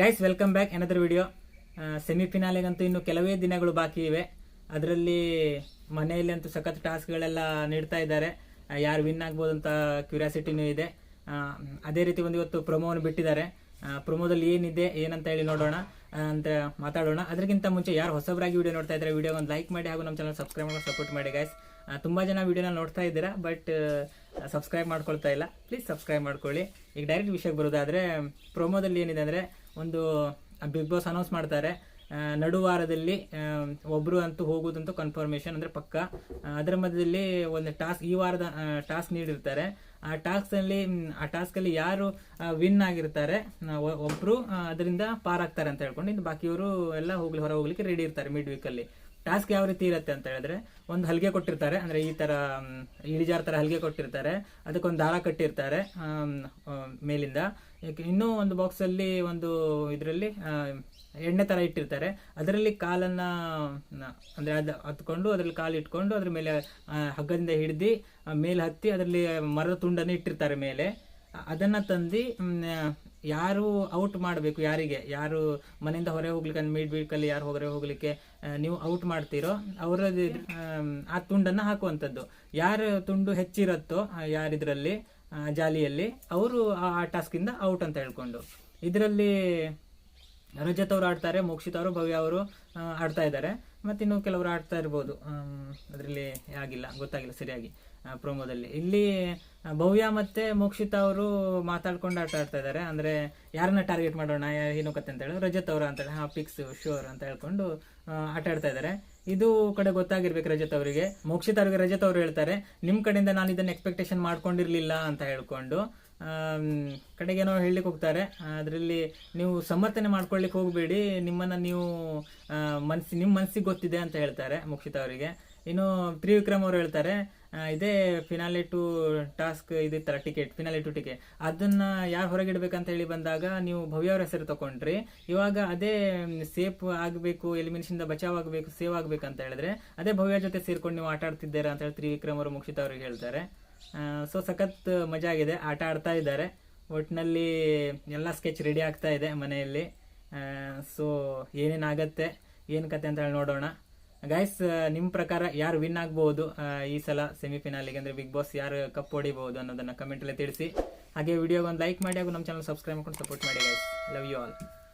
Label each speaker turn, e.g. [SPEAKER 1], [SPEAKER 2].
[SPEAKER 1] Guys welcome back ಏನಾದರೂ video ಸೆಮಿಫಿನಾಲೆಗಂತೂ ಇನ್ನು ಕೆಲವೇ ದಿನಗಳು ಬಾಕಿ ಇವೆ. ಅದರಲ್ಲಿ ಮನೆಯಲ್ಲಿ ಅಂತೂ ಸಖತ್ ಟಾಸ್ಕ್ಗಳೆಲ್ಲ ನೀಡ್ತಾ ಇದ್ದಾರೆ. ಯಾರು ವಿನ್ ಆಗ್ಬೋದು ಅಂತ ಕ್ಯೂರಿಯಾಸಿಟಿನೂ ಇದೆ. ಅದೇ ರೀತಿ ಒಂದು ಇವತ್ತು ಪ್ರೊಮೋವನ್ನು ಬಿಟ್ಟಿದ್ದಾರೆ. ಪ್ರೊಮೋದಲ್ಲಿ ಏನಿದೆ, ಏನಂತ ಹೇಳಿ ನೋಡೋಣ. ಅಂತ ಮಾತಾಡೋಣ. ಅದಕ್ಕಿಂತ ಮುಂಚೆ ಯಾರು ಹೊಸಬರಾಗಿ ವಿಡಿಯೋ ನೋಡ್ತಾ ಇದ್ದಾರೆ ವಿಡಿಯೋ ಒಂದು ಲೈಕ್ ಮಾಡಿ ಹಾಗೂ ನಮ್ಮ ಚಾನಲ್ ಸಬ್ಸ್ಕ್ರೈಬ್ ಮಾಡಿ ಸಪೋರ್ಟ್ ಮಾಡಿ ಗೈಸ್ ತುಂಬ ಜನ ವಿಡಿಯೋನ ನೋಡ್ತಾ ಇದ್ದೀರಾ ಬಟ್ ಸಬ್ಸ್ಕ್ರೈಬ್ ಮಾಡ್ಕೊಳ್ತಾ ಇಲ್ಲ. ಪ್ಲೀಸ್ ಸಬ್ಸ್ಕ್ರೈಬ್ ಮಾಡ್ಕೊಳ್ಳಿ. ಈಗ ಡೈರೆಕ್ಟ್ ವಿಷಯಕ್ಕೆ ಬರೋದಾದರೆ ಪ್ರೊಮೋದಲ್ಲಿ ಏನಿದೆ ಅಂದರೆ ಒಂದು ಬಿಗ್ ಬಾಸ್ ಅನೌನ್ಸ್ ಮಾಡ್ತಾರೆ. ನಡುವಾರದಲ್ಲಿ ಒಬ್ಬರು ಅಂತೂ ಹೋಗೋದಂತೂ ಕನ್ಫರ್ಮೇಷನ್ ಅಂದರೆ ಪಕ್ಕ. ಅದರ ಮಧ್ಯದಲ್ಲಿ ಒಂದು ಟಾಸ್ಕ್ ಈ ವಾರದ ಟಾಸ್ಕ್ ನೀಡಿರ್ತಾರೆ. ಆ ಟಾಸ್ಕಲ್ಲಿ ಆ ಟಾಸ್ಕಲ್ಲಿ ಯಾರು ವಿನ್ ಆಗಿರ್ತಾರೆ ಒಬ್ಬರು ಅದರಿಂದ ಪಾರಾಗ್ತಾರೆ ಅಂತ ಹೇಳ್ಕೊಂಡು, ಇನ್ನು ಬಾಕಿಯವರು ಎಲ್ಲ ಹೋಗ್ಲಿ, ಹೊರ ಹೋಗ್ಲಿಕ್ಕೆ ರೆಡಿ ಇರ್ತಾರೆ ಮಿಡ್ ವೀಕಲ್ಲಿ ಟಾಸ್ಕ್ ಯಾವ ರೀತಿ ಇರುತ್ತೆ ಅಂತ ಹೇಳಿದ್ರೆ, ಒಂದು ಹಲ್ಗೆ ಕೊಟ್ಟಿರ್ತಾರೆ, ಅಂದ್ರೆ ಈ ತರ ಇಳಿಜಾರ ತರ ಹಲ್ಗೆ ಕೊಟ್ಟಿರ್ತಾರೆ, ಅದಕ್ಕೊಂದು ದಾರ ಕಟ್ಟಿರ್ತಾರೆ ಮೇಲಿಂದ. ಯಾಕೆ, ಇನ್ನೂ ಒಂದು ಬಾಕ್ಸ್ ಅಲ್ಲಿ ಒಂದು ಇದರಲ್ಲಿ ಎಣ್ಣೆ ತರ ಇಟ್ಟಿರ್ತಾರೆ. ಅದರಲ್ಲಿ ಕಾಲನ್ನ ಅಂದರೆ ಅದ ಹತ್ಕೊಂಡು ಅದ್ರಲ್ಲಿ ಕಾಲು ಇಟ್ಕೊಂಡು, ಅದ್ರ ಮೇಲೆ ಹಗ್ಗದಿಂದ ಹಿಡ್ದು ಮೇಲೆ ಹತ್ತಿ, ಅದರಲ್ಲಿ ಮರದ ತುಂಡನ್ನು ಇಟ್ಟಿರ್ತಾರೆ ಮೇಲೆ. ಅದನ್ನ ತಂದು ಯಾರು ಔಟ್ ಮಾಡಬೇಕು, ಯಾರಿಗೆ? ಯಾರು ಮನೆಯಿಂದ ಹೊರಗೆ ಹೋಗ್ಲಿಕ್ಕೆ ಮಿಡ್ ವೀಕಲ್ಲಿ ಯಾರು ಹೊರಗೆ ಹೋಗ್ಲಿಕ್ಕೆ ನೀವು ಔಟ್ ಮಾಡ್ತೀರೋ ಅವರ ಆ ತುಂಡನ್ನು ಹಾಕುವಂಥದ್ದು. ಯಾರ ತುಂಡು ಹೆಚ್ಚಿರತ್ತೋ ಯಾರಿದ್ರಲ್ಲಿ ಜಾಲಿಯಲ್ಲಿ, ಅವರು ಆ ಟಾಸ್ಕ್ ಇಂದ ಔಟ್ ಅಂತ ಹೇಳ್ಕೊಂಡು. ಇದರಲ್ಲಿ ರಜತ್ ಅವರು ಆಡ್ತಾರೆ, ಮೋಕ್ಷಿತ್ ಅವರು, ಭವ್ಯ ಅವರು ಆಡ್ತಾ ಇದ್ದಾರೆ. ಮತ್ತೆ ಇನ್ನು ಕೆಲವರು ಆಡ್ತಾ ಇರ್ಬೋದು. ಅದರಲ್ಲಿ ಆಗಿಲ್ಲ, ಗೊತ್ತಾಗಿಲ್ಲ, ಸರಿಯಾಗಿ ಪ್ರೋಮೋದಲ್ಲಿ ಇಲ್ಲಿ ಭವ್ಯ ಮತ್ತೆ ಮೋಕ್ಷಿತ್ ಅವರು ಮಾತಾಡ್ಕೊಂಡು ಆಟ ಆಡ್ತಾ ಇದ್ದಾರೆ ಅಂದ್ರೆ ಯಾರನ್ನ ಟಾರ್ಗೆಟ್ ಮಾಡೋಣ ಏನು ಕತೆ ಅಂತ ಹೇಳಿ ರಜತ್ ಅವರ ಅಂತ ಹೇಳಿ, ಹಾ ಪಿಕ್ಸ್ ಶೋರ್ ಅಂತ ಹೇಳ್ಕೊಂಡು ಆಟ ಆಡ್ತಾ ಇದ್ದಾರೆ ಇದು ಕಡೆ ಗೊತ್ತಾಗಿರ್ಬೇಕು ರಜತ್ ಅವರಿಗೆ. ಮೋಕ್ಷಿತ ಅವರಿಗೆ ರಜತ್ ಅವರು ಹೇಳ್ತಾರೆ, ನಿಮ್ ಕಡೆಯಿಂದ ನಾನು ಇದನ್ನ ಎಕ್ಸ್ಪೆಕ್ಟೇಷನ್ ಮಾಡ್ಕೊಂಡಿರ್ಲಿಲ್ಲ ಅಂತ ಹೇಳ್ಕೊಂಡು ಕಡೆಗೇನೋ ಹೇಳಲಿಕ್ಕೆ ಹೋಗ್ತಾರೆ. ಅದರಲ್ಲಿ ನೀವು ಸಮರ್ಥನೆ ಮಾಡ್ಕೊಳ್ಳಿಕ್ಕೆ ಹೋಗಬೇಡಿ. ನಿಮ್ಮನ್ನ ನೀವು ಮನ್ಸಿ ನಿಮ್ಮ ಮನಸ್ಸಿಗೆ ಗೊತ್ತಿದೆ ಅಂತ ಹೇಳ್ತಾರೆ ಮೋಕ್ಷಿತ ಅವರಿಗೆ. ಇನ್ನು ತ್ರಿವಿಕ್ರಮ್ ಅವರು ಹೇಳ್ತಾರೆ ಇದೇ ಫಿನಾಲೆ ಟು ಟಾಸ್ಕ್ ಇದಿತ್ತಲ್ಲ ಟಿಕೆಟ್ ಫಿನಾಲೆ ಟು ಟಿಕೆಟ್ ಅದನ್ನ ಯಾರು ಹೊರಗಿಡ್ಬೇಕಂತ ಹೇಳಿ ಬಂದಾಗ ನೀವು ಭವ್ಯ ಅವರ ಹೆಸರು ತಗೊಂಡ್ರಿ ಇವಾಗ ಅದೇ ಸೇಫ್ ಆಗಬೇಕು ಎಲಿಮಿನೇಷನ್ ಬಚಾವ್ ಆಗಬೇಕು ಸೇವ್ ಆಗ್ಬೇಕಂತ ಹೇಳಿದ್ರೆ ಅದೇ ಭವ್ಯ ಜೊತೆ ಸೇರ್ಕೊಂಡು ನೀವು ಆಟ ಆಡ್ತಿದ್ದೀರಾ ಅಂತ ಹೇಳಿ ತ್ರಿವಿಕ್ರಮ್ ಅವರು ಮುಕ್ಷಿತ ಅವ್ರಿಗೆ ಹೇಳ್ತಾರೆ. ಸೊ ಸಖತ್ ಮಜಾ ಆಗಿದೆ, ಆಟ ಆಡ್ತಾ ಇದ್ದಾರೆ. ಒಟ್ಟಿನಲ್ಲಿ ಎಲ್ಲ ಸ್ಕೆಚ್ ರೆಡಿ ಆಗ್ತಾ ಇದೆ ಮನೆಯಲ್ಲಿ. ಸೊ ಏನೇನಾಗತ್ತೆ, ಏನು ಕತೆ ಅಂತ ಹೇಳಿ ನೋಡೋಣ. ಗೈಸ್ ನಿಮ್ಮ ಪ್ರಕಾರ ಯಾರು ವಿನ್ ಆಗ್ಬಹುದು ಈ ಸಲ ಸೆಮಿಫಿನಾಲಿಗೆ ಅಂದ್ರೆ ಬಿಗ್ ಬಾಸ್ ಯಾರು ಕಪ್ ಹೊಡಿಬಹುದು ಅನ್ನೋದನ್ನ ಕಮೆಂಟ್ ಅಲ್ಲಿ ತಿಳಿಸಿ. ಹಾಗೆ ವಿಡಿಯೋಗೆ ಒಂದು ಲೈಕ್ ಮಾಡಿ ಹಾಗೂ ನಮ್ಮ ಚಾನಲ್ ಸಬ್ಸ್ಕ್ರೈಬ್ ಮಾಡ್ಕೊಂಡು ಸಪೋರ್ಟ್ ಮಾಡಿ ಗೈಸ್ ಲವ್ ಯು ಆಲ್